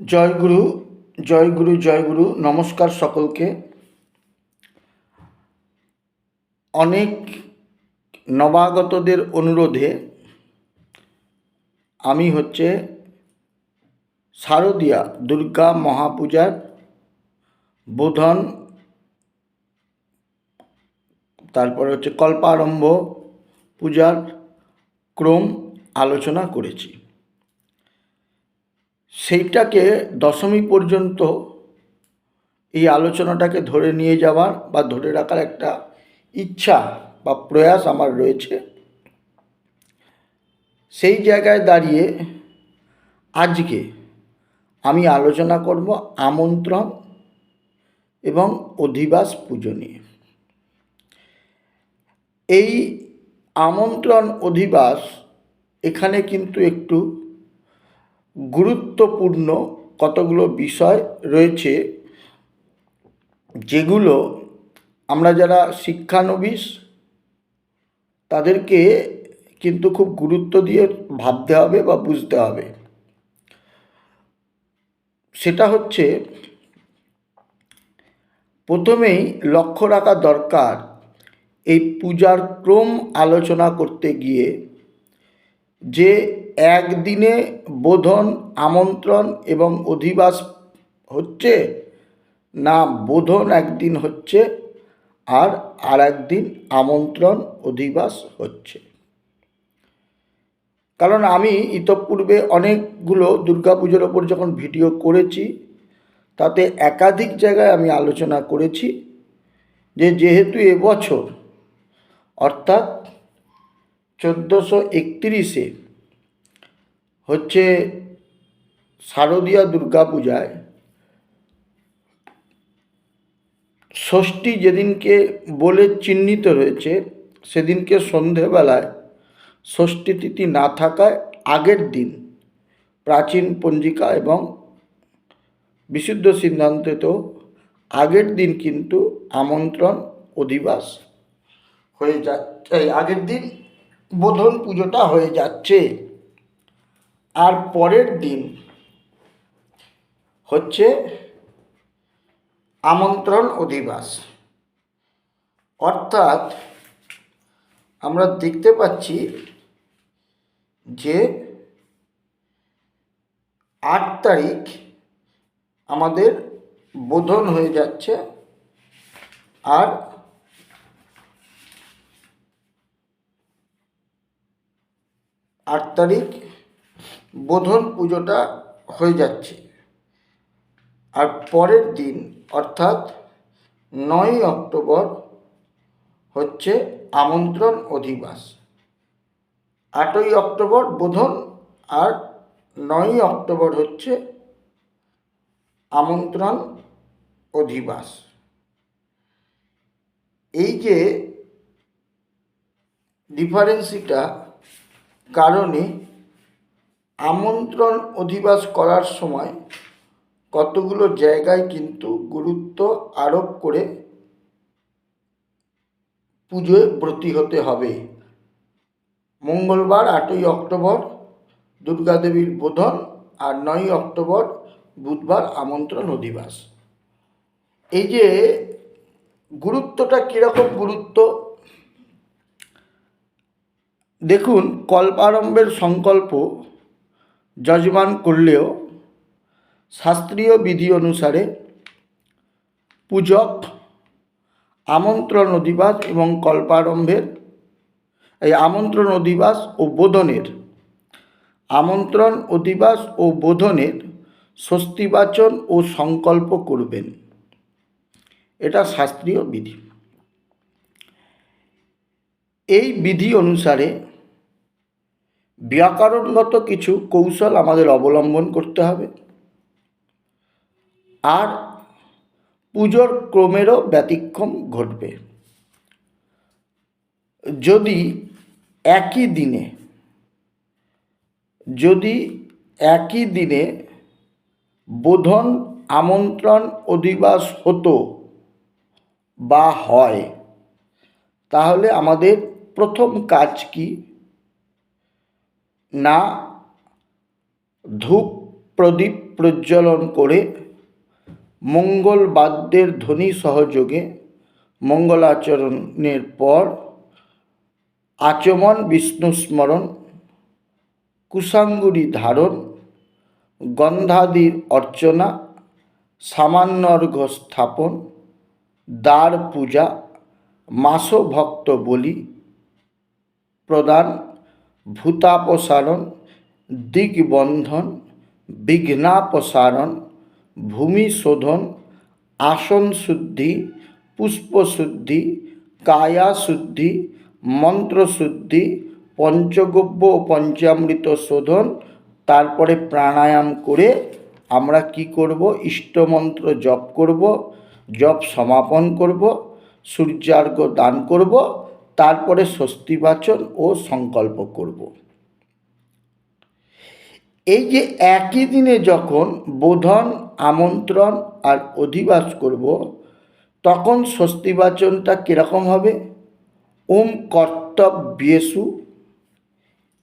জয়গুরু জয়গুরু জয়গুরু নমস্কার সকলকে। অনেক নবাগতদের অনুরোধে আমি হচ্ছে শারদীয়া দুর্গা মহাপূজার বোধন, তারপরে হচ্ছে কল্পারম্ভ পূজার ক্রম আলোচনা করেছি। সেইটাকে দশমী পর্যন্ত এই আলোচনাটাকে ধরে নিয়ে যাওয়ার বা ধরে রাখার একটা ইচ্ছা বা প্রয়াস আমার রয়েছে। সেই জায়গায় দাঁড়িয়ে আজকে আমি আলোচনা করব আমন্ত্রণ এবং অধিবাস পুজো নিয়ে। এই আমন্ত্রণ অধিবাস এখানে কিন্তু একটু গুরুত্বপূর্ণ কতগুলো বিষয় রয়েছে, যেগুলো আমরা যারা শিক্ষানবিশ, তাদেরকে কিন্তু খুব গুরুত্ব দিয়ে ভাবতে হবে বা বুঝতে হবে। সেটা হচ্ছে, প্রথমেই লক্ষ্য রাখা দরকার এই পূজার ক্রম আলোচনা করতে গিয়ে যে একদিনে বোধন, আমন্ত্রণ এবং অধিবাস হচ্ছে, না বোধন একদিন হচ্ছে আর আর একদিন আমন্ত্রণ, অধিবাস হচ্ছে। কারণ আমি ইতপূর্বে অনেকগুলো দুর্গাপুজোর ওপর যখন ভিডিও করেছি, তাতে একাধিক জায়গায় আমি আলোচনা করেছি যে যেহেতু এবছর অর্থাৎ চোদ্দোশো একত্রিশে হচ্ছে শারদীয়া দুর্গাপূজায় ষষ্ঠী যেদিনকে বলে চিহ্নিত রয়েছে, সেদিনকে সন্ধেবেলায় ষষ্ঠী তিথি না থাকায় আগের দিন প্রাচীন পঞ্জিকা এবং বিশুদ্ধ সিদ্ধান্তে তো আগের দিন কিন্তু আমন্ত্রণ অধিবাস হয়ে এই আগের দিন বোধন পুজোটা হয়ে যাচ্ছে। আর পরের দিন হচ্ছে আমন্ত্রণ অধিবাস। অর্থাৎ আমরা দেখতে পাচ্ছি যে আট তারিখ আমাদের বোধন হয়ে যাচ্ছে। আর আট তারিখ বোধন পুজোটা হয়ে যাচ্ছে। আর পরের দিন, অর্থাৎ নয় অক্টোবর, হচ্ছে আমন্ত্রণ অধিবাস। আটই অক্টোবর বোধন আর নয়ই অক্টোবর হচ্ছে আমন্ত্রণ অধিবাস। এই যে ডিফারেন্সিটা কারণে আমন্ত্রণ অধিবাস করার সময় কতগুলো জায়গায় কিন্তু গুরুত্ব আরোপ করে পুজোয় ব্রতী হতে হবে। মঙ্গলবার আটই অক্টোবর দুর্গাদেবীর বোধন আর নয়ই অক্টোবর বুধবার আমন্ত্রণ অধিবাস। এই যে গুরুত্বটা কীরকম গুরুত্ব দেখুন, কল্পারম্ভের সংকল্প যজমান করলেও শাস্ত্রীয় বিধি অনুসারে পূজক, আমন্ত্রণ অধিবাস এবং কল্পারম্ভের, এই আমন্ত্রণ অধিবাস ও বোধনের, আমন্ত্রণ অধিবাস ও বোধনের স্বস্তিবাচন ও সংকল্প করবেন। এটা শাস্ত্রীয় বিধি। এই বিধি অনুসারে ব্যাকরণগত কিছু কৌশল আমাদের অবলম্বন করতে হবে। আর পুজোর ক্রমেরও ব্যতিক্রম ঘটবে। যদি একই দিনে, যদি একই দিনে বোধন আমন্ত্রণ অধিবাস হতো বা হয়, তাহলে আমাদের প্রথম কাজ কি? না ধূপ প্রদীপ প্রজ্বলন করে মঙ্গল বাদ্যের ধ্বনি সহযোগে মঙ্গলাচরণের পর আচমন বিষ্ণু স্মরণ কুশাঙ্গুরি ধারণ, গন্ধাদির অর্চনা সামান্য অর্ঘ্য স্থাপন, দ্বার পূজা মাস ভক্ত বলি প্রদান ভূতাপসারণ, দিগবন্ধন, বিঘ্নাপসারণ ভূমি শোধন আসন শুদ্ধি পুষ্পশুদ্ধি কায়া শুদ্ধি মন্ত্রশুদ্ধি, পঞ্চগব্য ও পঞ্চামৃত শোধন, তারপরে প্রাণায়াম করে আমরা কি করব? ইষ্টমন্ত্র জপ করব, জপ সমাপন করব, সূর্যার্ঘ্য দান করব তারপরে স্বস্তিবাচন ও সংকল্প করব। এই যে একই দিনে যখন বোধন, আমন্ত্রণ আর অধিবাস করব, তখন স্বস্তিবাচনটা কীরকম হবে? ওম কর্তব্যেষু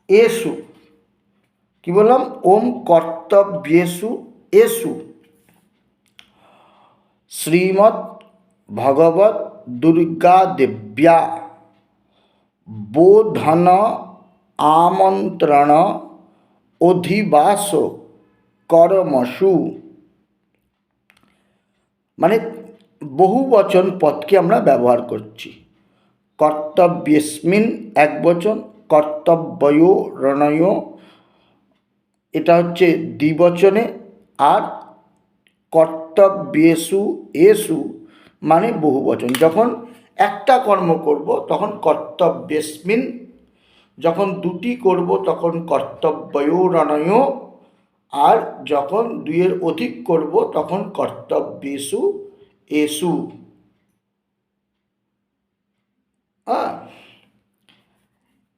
এসু। কি বললাম? ওম কর্তব্যেষু এসু। শ্রীমৎ ভগবত দুর্গা দেব্যা বোধন আমন্ত্রণ অধিবাস করমসু মানে বহু বচন পদকে আমরা ব্যবহার করছি কর্তব্যস্মিন এক বচন কর্তব্যয় রণয় এটা হচ্ছে দ্বিবচনে আর কর্তব্যেষু এসু মানে বহু বচন যখন একটা কর্ম করব, তখন কর্তব্যস্মিন। যখন দুটি করব, তখন কর্তব্যয় রণয়। আর যখন দুইয়ের অধিক করব, তখন কর্তব্যেষু এসু হ্যাঁ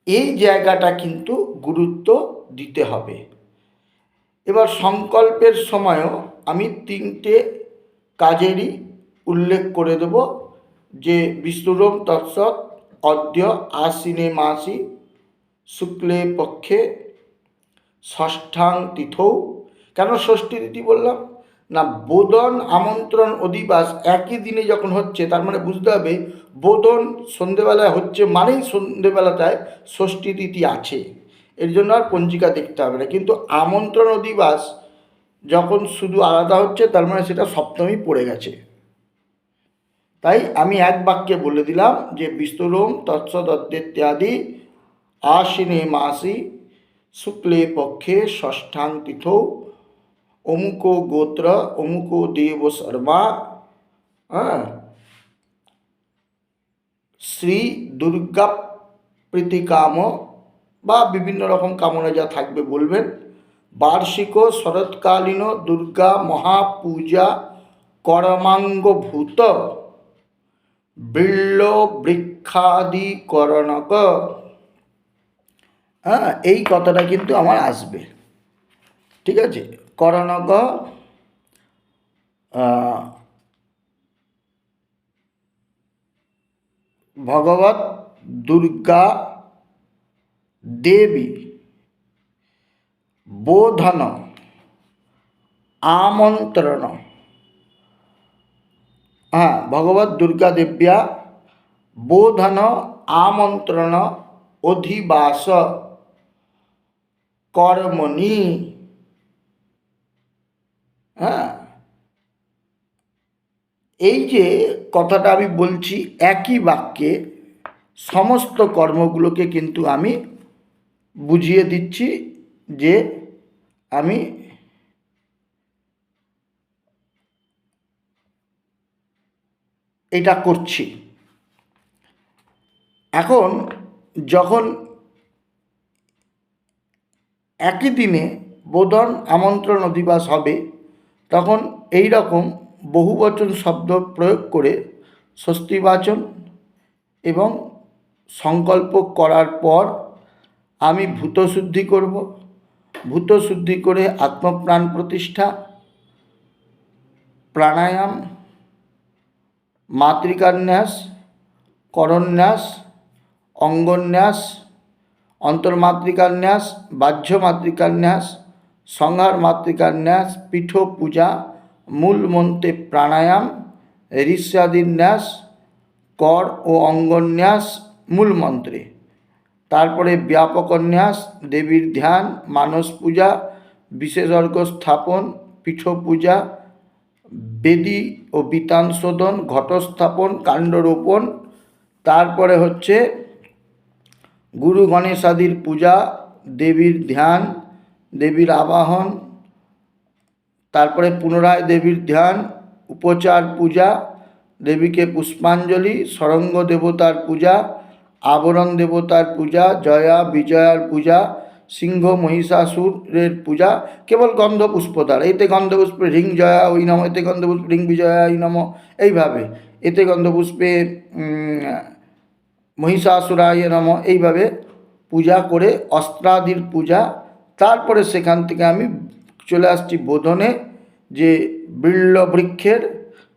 এই জায়গাটা কিন্তু গুরুত্ব দিতে হবে। এবার সংকল্পের সময়ও আমি তিনটে কাজেরই উল্লেখ করে দেব। যে বিষ্ণুরম তৎসৎ অদ্য আশ্বিনে মাসি শুক্লে পক্ষে ষষ্ঠাং তিথৌ কেন ষষ্ঠী তিথি বললাম? না, বোদন আমন্ত্রণ অধিবাস একই দিনে যখন হচ্ছে, তার মানে বুঝতে হবে, বোদন সন্ধেবেলায় হচ্ছে মানেই সন্ধেবেলাটায় ষষ্ঠী তিথি আছে। এর জন্য আর পঞ্জিকা দেখতে হবে না। কিন্তু আমন্ত্রণ অধিবাস যখন শুধু আলাদা হচ্ছে, তার মানে সেটা সপ্তমী পড়ে গেছে। তাই আমি এক বাক্যে বলে দিলাম যে বিস্তরম তৎসদ্যত্যাদি আশ্বিনে মাসি শুক্লে পক্ষে ষষ্ঠাং তিথৌ অমুক গোত্র, অমুক দেব শর্মা হ্যাঁ শ্রী দুর্গা প্রীতিকাম বা বিভিন্ন রকম কামনা যা থাকবে বলবেন। বার্ষিক শরৎকালীন দুর্গা মহাপূজা করমাঙ্গভূত বিল্ল বৃক্ষাদিকরণক। হ্যাঁ এই কথাটা কিন্তু আমার আসবে। ঠিক আছে? করণক ভগবত, দুর্গা, দেবী, বোধন, আমন্ত্রণ। হ্যাঁ ভগবত দুর্গা দেব্যা, বোধন আমন্ত্রণ অধিবাস, কর্মণি। হ্যাঁ এই যে কথাটা আমি বলছি একই বাক্যে সমস্ত কর্মগুলোকে কিন্তু আমি বুঝিয়ে দিচ্ছি যে আমি এটা করছি। এখন যখন একই দিনে বোধন আমন্ত্রণ অধিবাস হবে, তখন এই রকম বহুবচন শব্দ প্রয়োগ করে স্বস্তিবাচন এবং সংকল্প করার পর আমি ভূতশুদ্ধি করব। ভূতশুদ্ধি করে আত্মপ্রাণ প্রতিষ্ঠা, প্রাণায়াম মাতৃকান্যাস, করন্যাস, অঙ্গন্যাস, অন্তর্মাতৃকান্যাস বাহ্য মাতৃকান্যাস সংহার মাতৃকার ন্যাস পীঠ পূজা মূল মন্ত্রে প্রাণায়াম ন্যাস কর ও অঙ্গন্যাস মূল মন্ত্রে তারপরে ব্যাপকন্যাস, দেবীর ধ্যান, মানস পূজা বিশেষ বিশেষজ্ঞ স্থাপন পীঠ পূজা বেদি ও বিতান শোধন ঘটস্থাপন, কাণ্ডরোপণ, তারপরে হচ্ছে গুরু গণেশাদির পূজা, দেবীর ধ্যান, দেবীর আবাহন, তারপরে পুনরায় দেবীর ধ্যান, উপচার পূজা, দেবীকে পুষ্পাঞ্জলি, সরঙ্গ দেবতার পূজা, আবরণ দেবতার পূজা, জয়া, বিজয়ার পূজা সিংহ মহিষাসুরের পূজা, কেবল গন্ধপুষ্প দ্বারা এতে গন্ধপুষ্পে রিং জয়া, ওই নম, এতে গন্ধপুষ্পে রিং বিজয়া ওই নম, এইভাবে। এতে গন্ধপুষ্পে মহিষাসুরায় নম, এইভাবে পূজা করে অস্ত্রাদির পূজা। তারপরে সেখান থেকে আমি চলে আসছি বোধনে, যে বিল্ল বৃক্ষের।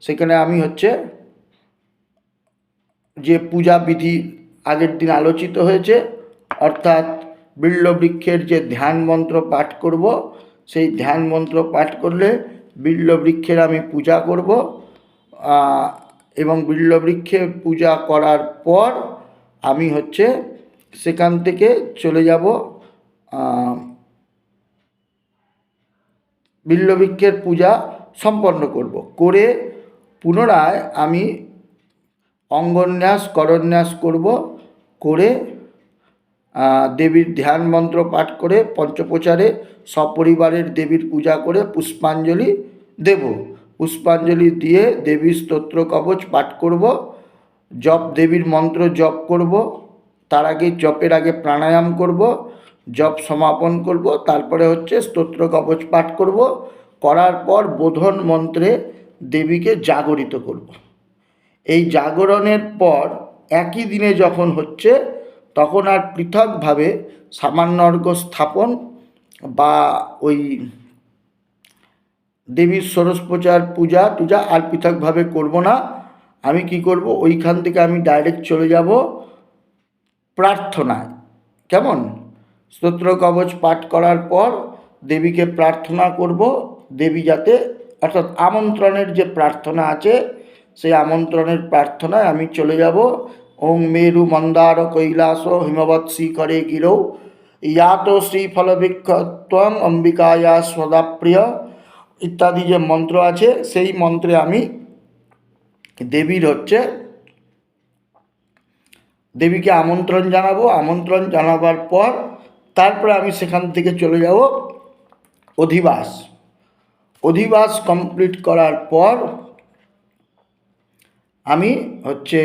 সেখানে আমি হচ্ছে যে পূজা বিধি আগের দিন আলোচিত হয়েছে। অর্থাৎ বিল্ল বৃক্ষের যে ধ্যান মন্ত্র পাঠ করব, সেই ধ্যান মন্ত্র পাঠ করলে বিল্ল বৃক্ষের আমি পূজা করব এবং বিল্ল বৃক্ষে পূজা করার পর আমি হচ্ছে সেখান থেকে চলে যাব বিল্লবৃক্ষের পূজা সম্পন্ন করব। করে পুনরায় আমি অঙ্গন্যাস, করন্যাস করব, করে দেবীর ধ্যান মন্ত্র পাঠ করে পঞ্চপ্রচারে সপরিবারের দেবীর পূজা করে পুষ্পাঞ্জলি দেব। পুষ্পাঞ্জলি দিয়ে দেবীর স্তোত্র কবচ পাঠ করব, জপ দেবীর মন্ত্র জপ করব, তার আগে জপের আগে প্রাণায়াম করব, জপ সমাপন করব, তারপরে হচ্ছে স্তোত্র কবচ পাঠ করব, করার পর বোধন মন্ত্রে দেবীকে জাগরিত করব। এই জাগরণের পর একই দিনে যখন হচ্ছে তখন আর পৃথকভাবে সামান্য অর্ঘ্য স্থাপন বা ওই দেবীর সরস্পচার পূজা টুজা আর পৃথকভাবে করব না। আমি কি করব? ওইখান থেকে আমি ডাইরেক্ট চলে যাব প্রার্থনায়। কেমন? স্তোত্র কবচ পাঠ করার পর দেবীকে প্রার্থনা করব। দেবী যাতে, অর্থাৎ আমন্ত্রণের যে প্রার্থনা আছে, সেই আমন্ত্রণের প্রার্থনায় আমি চলে যাব। ওং মেরু মন্দার কৈলাস হিমবৎ শিখরে গিরৌ। ইয়াত শ্রীফলবৃক্ষত্বং অম্বিকায়া সদাপ্রিয় ইত্যাদি যে মন্ত্র আছে, সেই মন্ত্রে আমি দেবীর হচ্ছে দেবীকে আমন্ত্রণ জানাব। আমন্ত্রণ জানাবার পর তারপরে আমি সেখান থেকে চলে যাব অধিবাস। অধিবাস কমপ্লিট করার পর আমি হচ্ছে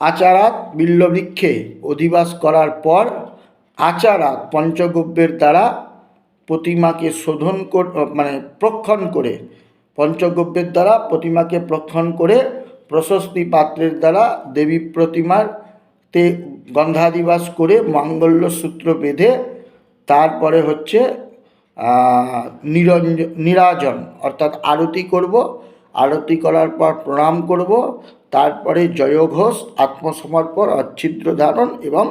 আচারাত বিল্লবৃক্ষে অধিবাস করার পর আচারাত পঞ্চগব্যের দ্বারা প্রতিমাকে শোধন মানে প্রক্ষণ করে পঞ্চগব্যের দ্বারা প্রতিমাকে প্রক্ষণ করে প্রশস্তি পাত্রের দ্বারা দেবী প্রতিমার তে গন্ধাদিবাস করে মঙ্গল্য সূত্র বেঁধে তারপরে হচ্ছে নিরঞ্জ, নিরাজন, অর্থাৎ আরতি করব। আরতি করার পর প্রণাম করব। তারপরে জয়ঘোষ, আত্মসমর্পণ অচ্ছিদ্র ধারণ এবং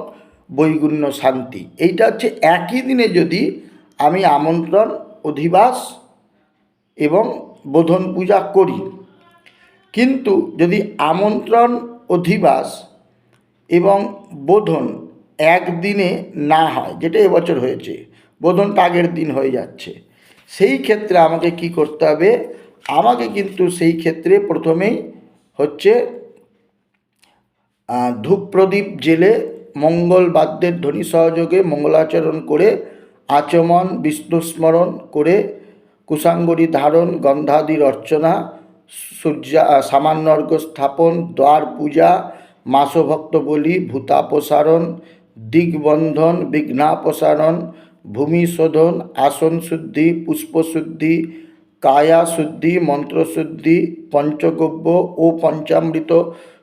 বৈগুণ্য শান্তি। এইটা হচ্ছে একই দিনে যদি আমি আমন্ত্রণ, অধিবাস এবং বোধন পূজা করি। কিন্তু যদি আমন্ত্রণ, অধিবাস এবং বোধন একদিনে না হয়, যেটা এবছর হয়েছে বোধনটা আগের দিন হয়ে যাচ্ছে, সেই ক্ষেত্রে আমাকে কি করতে হবে? আমাকে কিন্তু সেই ক্ষেত্রে প্রথমেই হচ্ছে ধূপ প্রদীপ জেলে মঙ্গল বাদ্যের ধ্বনি সহযোগে মঙ্গলাচরণ করে আচমন, বিষ্ণুস্মরণ করে কুশাঙ্গরি ধারণ, গন্ধাদির অর্চনা, সূর্যা সামান্য অর্ঘ্য স্থাপন, দ্বার পূজা, মাসভক্ত বলি, ভূতাপসারণ, দিগবন্ধন, বিঘ্নাপসারণ ভূমি শোধন আসন শুদ্ধি পুষ্পশুদ্ধি কায়া শুদ্ধি মন্ত্রশুদ্ধি, পঞ্চগব্য ও পঞ্চামৃত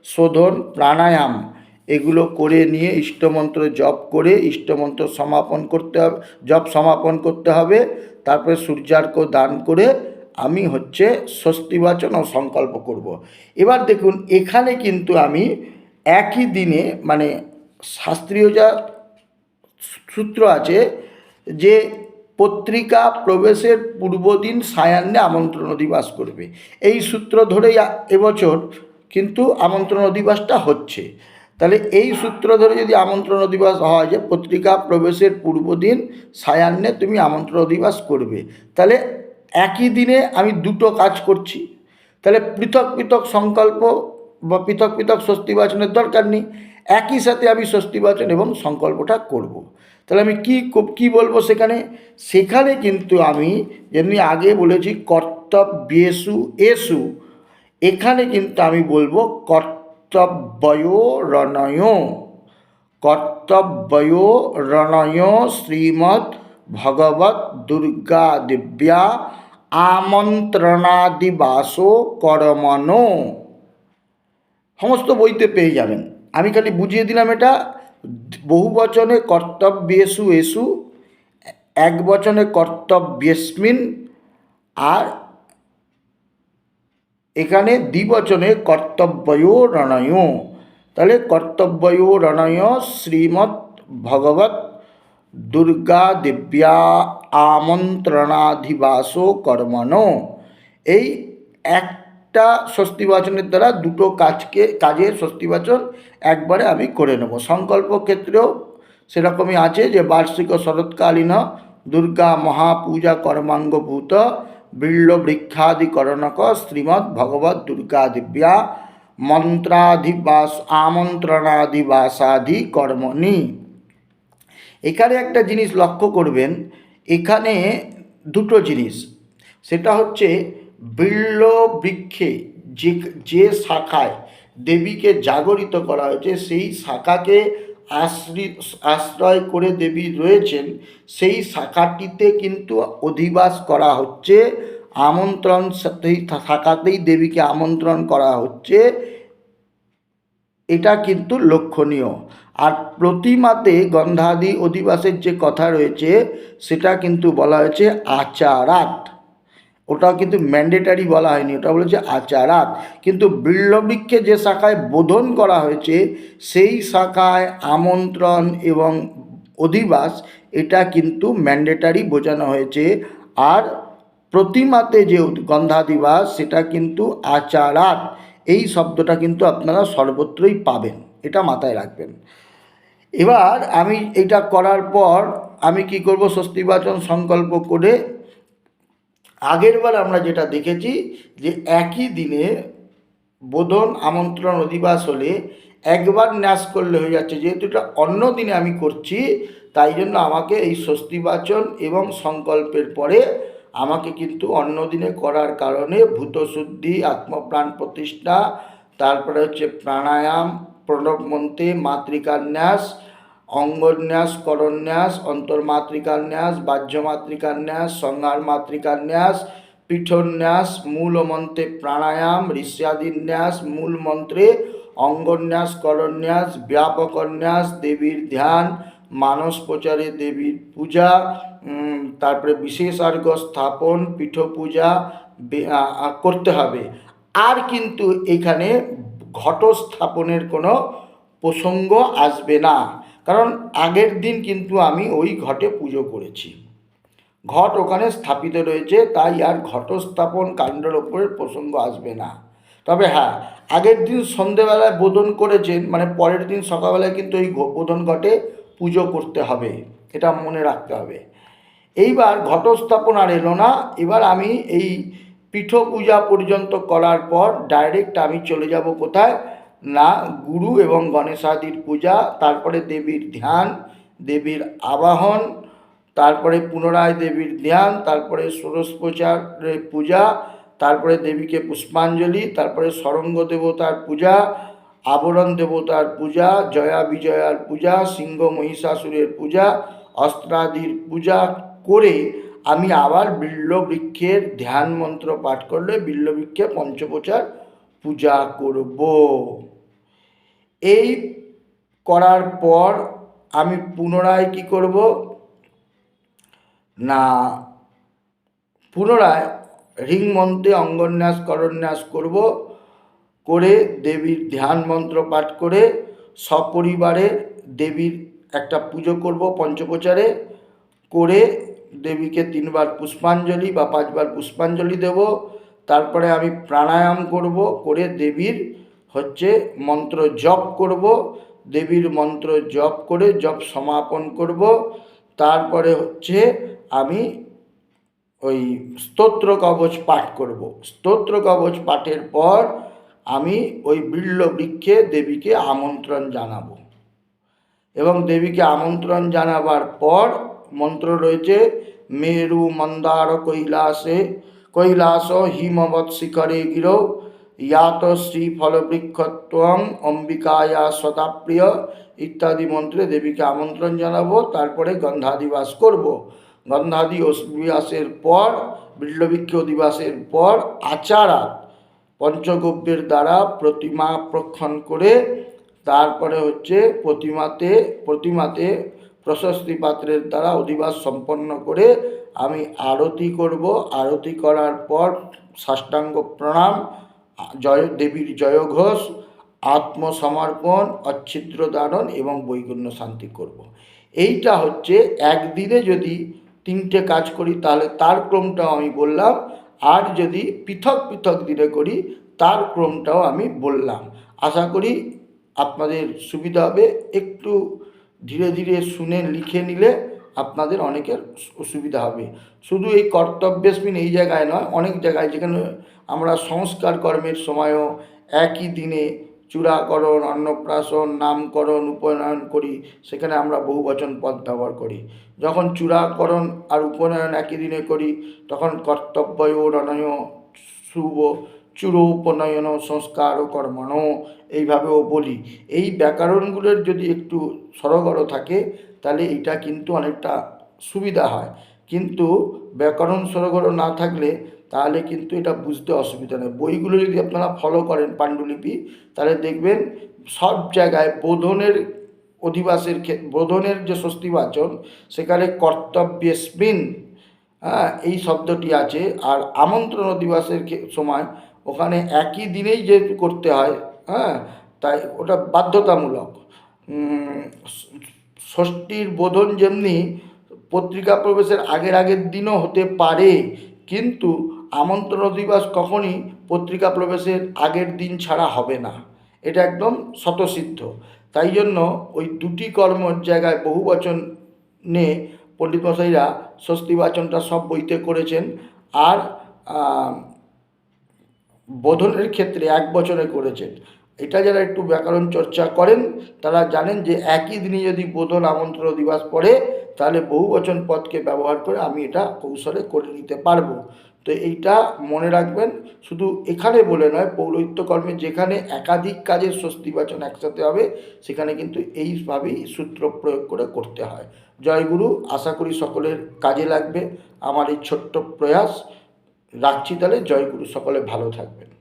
শোধন, প্রাণায়াম এগুলো করে নিয়ে ইষ্টমন্ত্র জপ করে ইষ্টমন্ত্র সমাপন করতে হবে, জপ সমাপন করতে হবে তারপরে সূর্যার্ঘ দান করে আমি হচ্ছে স্বস্তিবাচন ও সংকল্প করব। এবার দেখুন, এখানে কিন্তু আমি একই দিনে মানে শাস্ত্রীয় যা সূত্র আছে যে পত্রিকা প্রবেশের পূর্বদিন সায়ান্নে আমন্ত্রণ অধিবাস করবে। এই সূত্র ধরেই এবছর কিন্তু আমন্ত্রণ অধিবাসটা হচ্ছে। তাহলে এই সূত্র ধরে যদি আমন্ত্রণ অধিবাস হয় যে পত্রিকা প্রবেশের পূর্বদিন সায়ান্নে তুমি আমন্ত্রণ অধিবাস করবে, তাহলে একই দিনে আমি দুটো কাজ করছি। তাহলে পৃথক পৃথক সংকল্প বা পৃথক পৃথক স্বস্তিবাচনের দরকার নেই, একই সাথে আমি স্বস্তিবাচন এবং সংকল্পটা করব। তাহলে আমি কি কি বলব সেখানে? সেখানে কিন্তু আমি যেমনি আগে বলেছি কর্তব্যেসু এসু, এখানে কিন্তু আমি বলব কর্তব্যয় রণয়। কর্তব্যয় রণয় শ্রীমৎ ভগবত দুর্গা দিব্যা আমন্ত্রণাদিবাসো কর্মণো সমস্ত বইতে পেয়ে যাবেন। আমি খালি বুঝিয়ে দিলাম এটা, বহু বচনে কর্তব্যেসু এসু, এক বচনে কর্তব্যেস্মিন, আর এখানে দ্বিবচনে কর্তব্যয় রণয়। তাহলে কর্তব্যয় রণয় শ্রীমৎ ভগবত দুর্গা দিব্যা আমন্ত্রণাধিবাস কর্মণ। এই একটা স্বস্তিবাচনের দ্বারা দুটো কাজকে, কাজের স্বস্তিবাচন একবারে আমি করে নেব। সংকল্প ক্ষেত্রেও সেরকমই আছে যে বার্ষিক শরৎকালীন দুর্গা মহাপূজা কর্মাঙ্গভূত বিল্ল বৃক্ষাদিকরণক শ্রীমৎ ভগবত দুর্গা দিব্যা মন্ত্রাধিবাস আমন্ত্রণাদিবাসাদি কর্মণি। এখানে একটা জিনিস লক্ষ্য করবেন, এখানে দুটো জিনিস। সেটা হচ্ছে বিল্ল বৃক্ষে যে যে শাখায় দেবীকে জাগরিত করা হয়েছে, সেই শাখাকে আশ্রিত আশ্রয় করে দেবী রয়েছেন, সেই শাখাটিতে কিন্তু অধিবাস করা হচ্ছে। আমন্ত্রণ সেই শাখাতেই দেবীকে আমন্ত্রণ করা হচ্ছে। এটা কিন্তু লক্ষণীয়। আর প্রতিমাতে গন্ধাদি অধিবাসের যে কথা রয়েছে, সেটা কিন্তু বলা হয়েছে আচারাত। ওটাও কিন্তু ম্যান্ডেটারি বলা হয়নি, ওটা বলেছে আচারাত। কিন্তু বিল্লবৃক্ষে যে শাখায় বোধন করা হয়েছে, সেই শাখায় আমন্ত্রণ এবং অধিবাস, এটা কিন্তু ম্যান্ডেটারি বোঝানো হয়েছে। আর প্রতিমাতে যে গন্ধাদিবাস সেটা কিন্তু আচারাত। এই শব্দটা কিন্তু আপনারা সর্বত্রই পাবেন, এটা মাথায় রাখবেন। এবার আমি এটা করার পর আমি কি করব, স্বস্তিবাচন সংকল্প করে আগেরবার আমরা যেটা দেখেছি যে একই দিনে বোধন আমন্ত্রণ অধিবাস হলে একবার ন্যাস করলে হয়ে যাচ্ছে। যেহেতু এটা অন্য দিনে আমি করছি, তাই জন্য আমাকে এই স্বস্তিবাচন এবং সংকল্পের পরে আমাকে কিন্তু অন্য দিনে করার কারণে ভূতশুদ্ধি, আত্মপ্রাণ প্রতিষ্ঠা, তারপরে হচ্ছে প্রাণায়াম প্রণব মন্ত্রে মাতৃকান্যাস অঙ্গন্যাস, করন্যাস, অন্তর্মাতৃকান্যাস, বাহ্যমাতৃকান্যাস সংহার মাতৃকান্যাস পীঠন্যাস মূল মন্ত্রে প্রাণায়াম, ঋষ্যাদিন্যাস মূল মন্ত্রে অঙ্গন্যাস, করন্যাস, ব্যাপকন্যাস, দেবীর ধ্যান মানস প্রচারে দেবীর পূজা তারপরে বিশেষার্ঘ স্থাপন পীঠ পূজা করতে হবে। আর কিন্তু এখানে ঘট স্থাপনের কোনো প্রসঙ্গ আসবে না। কারণ আগের দিন কিন্তু আমি ওই ঘটে পুজো করেছি। ঘট ওখানে স্থাপিত রয়েছে, তাই আর ঘটস্থাপন কাণ্ডের ওপরের প্রসঙ্গ আসবে না। তবে হ্যাঁ আগের দিন সন্ধেবেলায় বোধন করেছেন মানে পরের দিন সকালবেলায় কিন্তু ওই বোধন ঘটে পুজো করতে হবে, এটা মনে রাখতে হবে। এইবার ঘটস্থাপন আর এলো না, এবার আমি এই পীঠ পূজা পর্যন্ত করার পর ডাইরেক্ট আমি চলে যাব কোথায়? না, গুরু এবং গণেশাদির পূজা, তারপরে দেবীর ধ্যান, দেবীর আবাহন, তারপরে পুনরায় দেবীর ধ্যান, তারপরে ষোড়শোপচারের পূজা, তারপরে দেবীকে পুষ্পাঞ্জলি, তারপরে সরঙ্গ দেবতার পূজা, আবরণ দেবতার পূজা, জয়া বিজয়ার পূজা, সিংহ মহিষাসুরের পূজা, অস্ত্রাদির পূজা করে আমি আবার বিল্লবৃক্ষের ধ্যান মন্ত্র পাঠ করলে বিল্লবৃক্ষে পঞ্চপ্রচার পূজা করব। এই করার পর আমি পুনরায় কি করব? না, পুনরায় রিং মন্ত্রে অঙ্গন্যাস, করন্যাস করব। করে দেবীর ধ্যান মন্ত্র পাঠ করে সপরিবারে দেবীর একটা পুজো করব পঞ্চপ্রচারে করে দেবীকে তিনবার পুষ্পাঞ্জলি বা পাঁচবার পুষ্পাঞ্জলি দেব। তারপরে আমি প্রাণায়াম করব করে দেবীর হচ্ছে মন্ত্র জপ করব, দেবীর মন্ত্র জপ করে জপ সমাপন করব। তারপরে হচ্ছে আমি ওই স্তোত্র কবচ পাঠ করব। স্তোত্র কবচ পাঠের পর আমি ওই বিল্ল বৃক্ষে দেবীকে আমন্ত্রণ জানাব। এবং দেবীকে আমন্ত্রণ জানাবার পর মন্ত্র রয়েছে, মেরু মন্দার কৈলাসে কৈলাস হিমবৎ শিখরে গির, ইয়াত শ্রী ফলবৃক্ষত্বং অম্বিকায়া শতাপ্রিয় ইত্যাদি মন্ত্রে দেবীকে আমন্ত্রণ জানাব, তারপরে গন্ধাদিবাস করব। গন্ধাদি অধিবাসের পর, বিল্লবৃক্ষ অধিবাসের পর আচারা পঞ্চগব্যের দ্বারা প্রতিমা প্রক্ষণ করে, তারপরে হচ্ছে প্রতিমাতে প্রতিমাতে প্রশস্তি পাত্রের দ্বারা অধিবাস সম্পন্ন করে আমি আরতি করব। আরতি করার পর সাষ্টাঙ্গ প্রণাম, জয় দেবীর জয়ঘোষ আত্মসমর্পণ অচ্ছিদ্র দানন এবং বৈগুণ্য শান্তি করব। এইটা হচ্ছে একদিনে যদি তিনটে কাজ করি, তাহলে তার ক্রমটাও আমি বললাম। আর যদি পৃথক পৃথক দিনে করি, তার ক্রমটাও আমি বললাম। আশা করি আপনাদের সুবিধা হবে। একটু ধীরে ধীরে শুনে, লিখে নিলে আপনাদের অনেকের সুবিধা হবে। শুধু এই কর্তব্যস্মিন এই জায়গায় নয়, অনেক জায়গায় যেখানে আমরা সংস্কার কর্মের সময়ও একই দিনে চূড়াকরণ, অন্নপ্রাশন, নামকরণ, উপনয়ন করি, সেখানে আমরা বহু বচন পদ ব্যবহার করি। যখন চূড়াকরণ আর উপনয়ন একই দিনে করি, তখন কর্তব্যয় রণয় শুভ। চূড় উপনয়ন সংস্কার কর্মণ, এইভাবেও বলি। এই ব্যাকরণগুলোর যদি একটু সরগর থাকে, তাহলে এটা কিন্তু অনেকটা সুবিধা হয়। কিন্তু ব্যাকরণ সরগর না থাকলে, তাহলে কিন্তু এটা বুঝতে অসুবিধা নেই। বইগুলো যদি আপনারা ফলো করেন পাণ্ডুলিপি, তাহলে দেখবেন সব জায়গায় বোধনের অধিবাসের বোধনের যে স্বস্তিবাচন, সেখানে কর্তব্যস্মিন হ্যাঁ এই শব্দটি আছে। আর আমন্ত্রণ অধিবাসের সময় ওখানে একই দিনেই যেহেতু করতে হয় হ্যাঁ তাই ওটা বাধ্যতামূলক। ষষ্ঠীর বোধন যেমনি পত্রিকা প্রবেশের আগের আগের দিনও হতে পারে, কিন্তু আমন্ত্রণ দিবস কখনই পত্রিকা প্রবেশের আগের দিন ছাড়া হবে না। এটা একদম স্বতসিদ্ধ। তাই জন্য ওই দুটি কর্মর জায়গায় বহু বচন পণ্ডিত মশাইরা স্বস্তিবাচনটা সব বইতে করেছেন। আর বোধনের ক্ষেত্রে এক বছরে করেছেন। এটা যারা একটু ব্যাকরণ চর্চা করেন, তারা জানেন যে একই দিনে যদি বোধন আমন্ত্রণ দিবস পড়ে, তাহলে বহু বচন পদকে ব্যবহার করে আমি এটা কৌশলে করে নিতে পারব। তো এইটা মনে রাখবেন, শুধু এখানে বলে নয় পৌরহিত্য কর্মে যেখানে একাধিক কাজের স্বস্তিবাচন একসাথে হবে, সেখানে কিন্তু এইভাবেই সূত্র প্রয়োগ করে করতে হয়। জয়গুরু আশা করি সকলের কাজে লাগবে। আমার এই ছোট্ট প্রয়াস রাখছি তাহলে জয়গুরু সকলে ভালো থাকবেন।